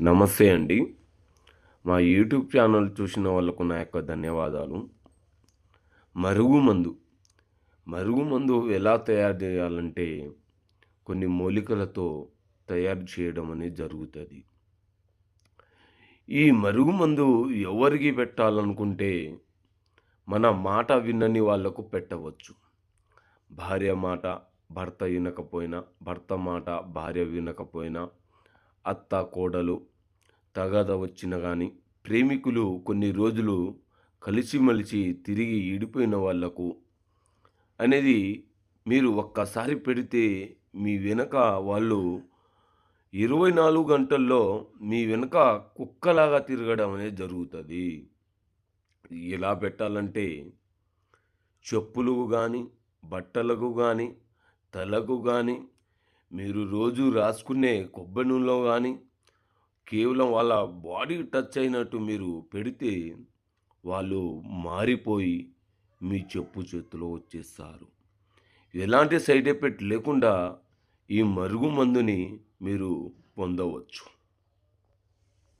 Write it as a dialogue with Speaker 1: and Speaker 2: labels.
Speaker 1: నమస్తే అండి. మా యూట్యూబ్ ఛానల్ చూసిన వాళ్ళకు నా యొక్క ధన్యవాదాలు. మరుగుమందు మరుగుమందు ఎలా తయారు చేయాలంటే కొన్ని మూలికలతో తయారు చేయడం అనేది జరుగుతుంది. ఈ మరుగుమందు ఎవరికి పెట్టాలనుకుంటే మన మాట విన్నని వాళ్ళకు పెట్టవచ్చు. భార్య మాట భర్త వినకపోయినా భర్త మాట భార్య వినకపోయినా అత్త కోడలు తగాద వచ్చిన కానీ ప్రేమికులు కొన్ని రోజులు కలిసిమలిసి తిరిగి ఈడిపోయిన వాళ్ళకు అనేది మీరు ఒక్కసారి పెడితే మీ వెనక వాళ్ళు ఇరవై నాలుగు గంటల్లో మీ వెనక కుక్కలాగా తిరగడం అనేది జరుగుతుంది. ఎలా పెట్టాలంటే చెప్పులకు కానీ బట్టలకు కానీ తలకు కానీ మీరు రోజు రాసుకునే కొబ్బరి నూనెలో కానీ కేవలం వాళ్ళ బాడీ టచ్ అయినట్టు మీరు పెడితే వాళ్ళు మారిపోయి మీ చెప్పు చేతిలో వచ్చేస్తారు. ఎలాంటి సైడ్ ఎఫెక్ట్ లేకుండా ఈ మరుగు మందుని మీరు పొందవచ్చు.